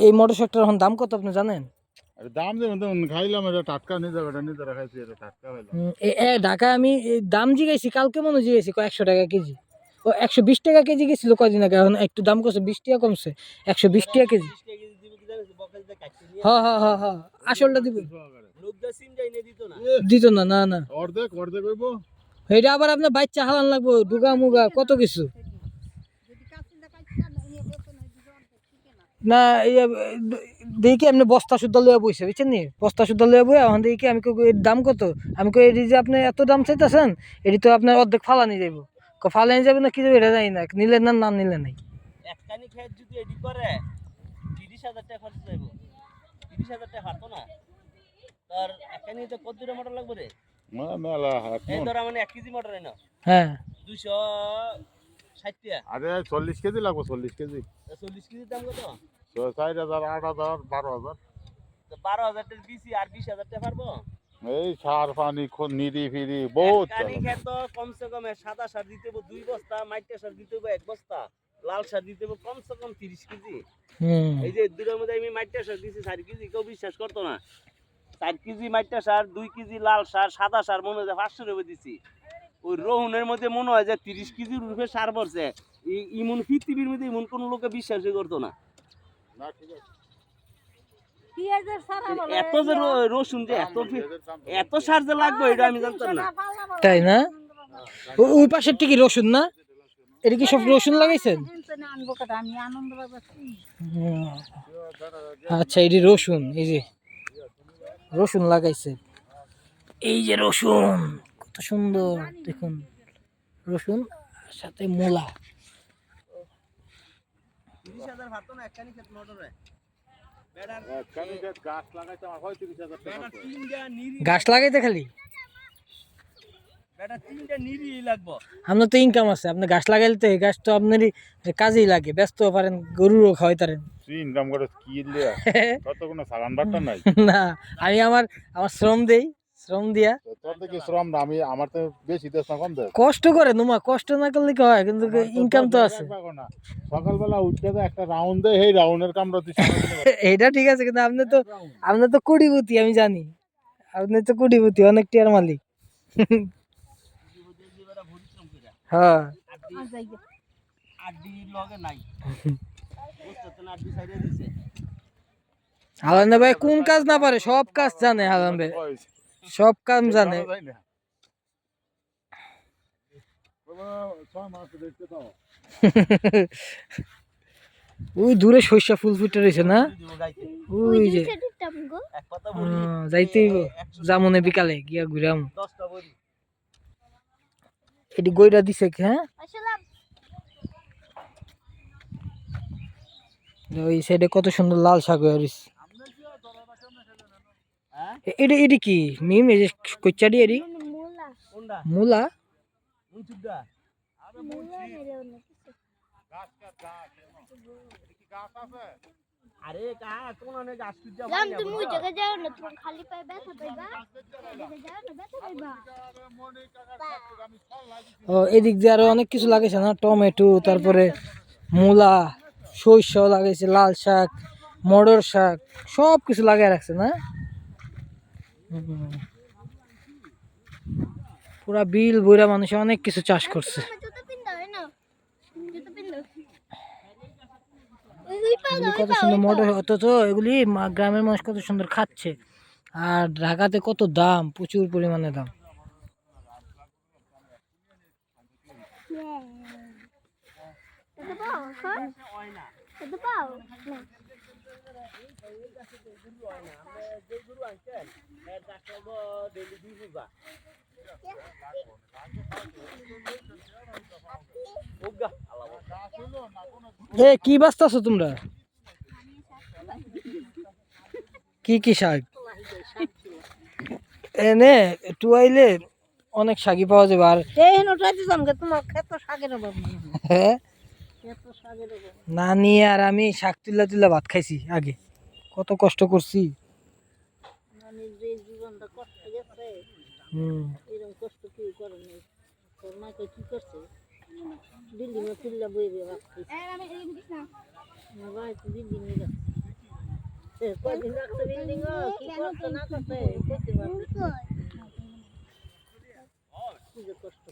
এই মোটর শাকটার এখন দাম কত আপনি জানেন? দাম দেবেন খাইলাম এটা টাটকা নিয়ে যাবে এটা নিজেরা খাইছি এটা টাটকা এ- ঢাকায় আমি এই দাম জিগাইছি কালকে মনে জিগাইছি একশো টাকা কেজি। ও একশো বিশ টাকা কেজি গেছিল কদিন আগে এখন একটু দাম কমছে বিশ টাকা কমছে একশো বিশ টাকা কেজি। হ্যাঁ হ্যাঁ হ্যাঁ হ্যাঁ আসলটা দিব। দিত না না না। অর্ধেক অর্ধেক হইব। এটা আবার আপনার বাচ্চা হালান লাগবো ডুগা মুগা কত কিছু? না এই দেখি এমনি বস্তা শুদ্ধ লইয়া বইছে বুঝছেন নি? বস্তা শুদ্ধ লইয়া বই এখন দেখি আমি কই এর দাম কত? আমি কই এটি যে আপনি এত দাম চাইতেছেন এটি তো আপনার অর্ধেক ফালানি যাইব। ক ফালানি যাবে না কি যাবে এটা জানি না নিলে না না নিলে নাই। একখানি খেত যদি এডি করে তিরিশ হাজার টাকা খরচ যাইব তিরিশ হাজার টাকা হারতো না। তোর একখানি তো কত দুটা মোটর লাগবে রে? মেলা এই ধর মানে এক কেজি মোটর এনো হ্যাঁ। দুইশো ষাট টাকা। আরে চল্লিশ কেজি লাগবো চল্লিশ কেজি। চল্লিশ কেজির দাম কত? চার হাজার আট হাজার বারো হাজার। বারো হাজার টাকা দিছি আর বিশ হাজার টাকা পারব? এই সার পানি খুন ফিরি বহুত একখানি খেত কমসে কম সাদা সার দিতে দুই বস্তা মাইটা সার দিতে হইবো এক বস্তা লাল সার দিতে কমসে কম তিরিশ কেজি। এই যে দুটোর মধ্যে আমি মাইটা সার দিছি চার কেজি কেউ বিশ্বাস করতো না। চার কেজি মাইটা সার দুই কেজি লাল সার সাদা সার মনে হয় পাঁচশো রুপে দিছি। ওই রহুনের মধ্যে মনে হয় যে তিরিশ কেজির রূপে সার পড়ছে। ইমন পৃথিবীর মধ্যে ইমন কোনো লোকে বিশ্বাসই করতো না। না, ঠিক আছে। এত যে রসুন যে এত এত সার যে লাগবে এটা আমি জানতাম না। তাই না? ও- ওই পাশের কি রসুন না? এটা কি সব রসুন লাগাইছেন? আচ্ছা এটি রসুন এই যে রসুন লাগাইছে। এই যে রসুন কত সুন্দর দেখুন। রসুন আর সাথে মূলা। তিরিশ হাজার ভাবতো না একখানি ক্ষেত মোটরে বেড়ার একখানি ক্ষেত গাছ লাগাইতে খালি? আপনার তো ইনকাম আছে আপনি গাছ লাগাইলে তো এই গাছ তো আপনারই কাজেই লাগে ব্যস্ত পারেন গরুরও খাওয়াইতারেন তুই ইনকাম করে কি তোর কোনো সালান বাট্টা নাই। না আমি আমার আমার শ্রম দেই। শ্রম দিয়া? শ্রম না আমি আমার তো বেশি দেশ না কম দেশ। কষ্ট করে নুমা কষ্ট না করলে কি হয়? কিন্তু ইনকাম তো আছে। সকালবেলা উঠতে তো একটা রাউন্ড দেয় এই রাউন্ডের তুই এটা ঠিক আছে কিন্তু আপনি তো আপনি তো কোটিপতি আমি জানি। আপনি তো কোটিপতি অনেক টিয়ার মালিক। হ্যাঁ। হালান ভাই কোন কাজ না পারে সব কাজ জানে হালান ভাই। সব কাম জানে। ওই দূরে সর্ষা ফুল ফুটে রয়েছে না? ওই যে। হ্যাঁ, যাইতেই জামনে বিকালে গিয়া ঘুরাম। এটি গইরা দিছে কি, হ্যাঁ? ওই সাইডে কত সুন্দর লাল শাক হয়ে এডি এডি কি? মিম এই যে কচ্চাডি এডি কোনটা মূলা? আরে কা কোন অনেক গাছ তুই রাম তুমি ওই জায়গায় যাও না তোমার খালি পায়ে ব্যথা পাইবা। ওই জায়গায় যাও না ব্যথা পাইবা। ও এদিক দিয়ে আরও অনেক কিছু লাগাইছে না? টমেটো তারপরে মূলা সর্ষ লাগাইছে লাল শাক মটর শাক সব কিছু লাগাই রাখছে না। পুরা বিল বইরা মানুষ অনেক কিছু চাষ করছে। কত সুন্দর মটর অথচ এগুলি গ্রামের মানুষ কত সুন্দর খাচ্ছে। আর ঢাকাতে কত দাম প্রচুর পরিমাণে দাম। পাও এ কি বাঁচতেছো তোমরা? কি কি শাক? এনে টুয়াইলে অনেক শাকই পাওয়া যাবে আর তোমার ক্ষেত শাকের হ্যাঁ? অভাব নানি আর আমি শাক তুলা তুলা ভাত খাইছি আগে। কত কষ্ট করছি। না না কষ্ট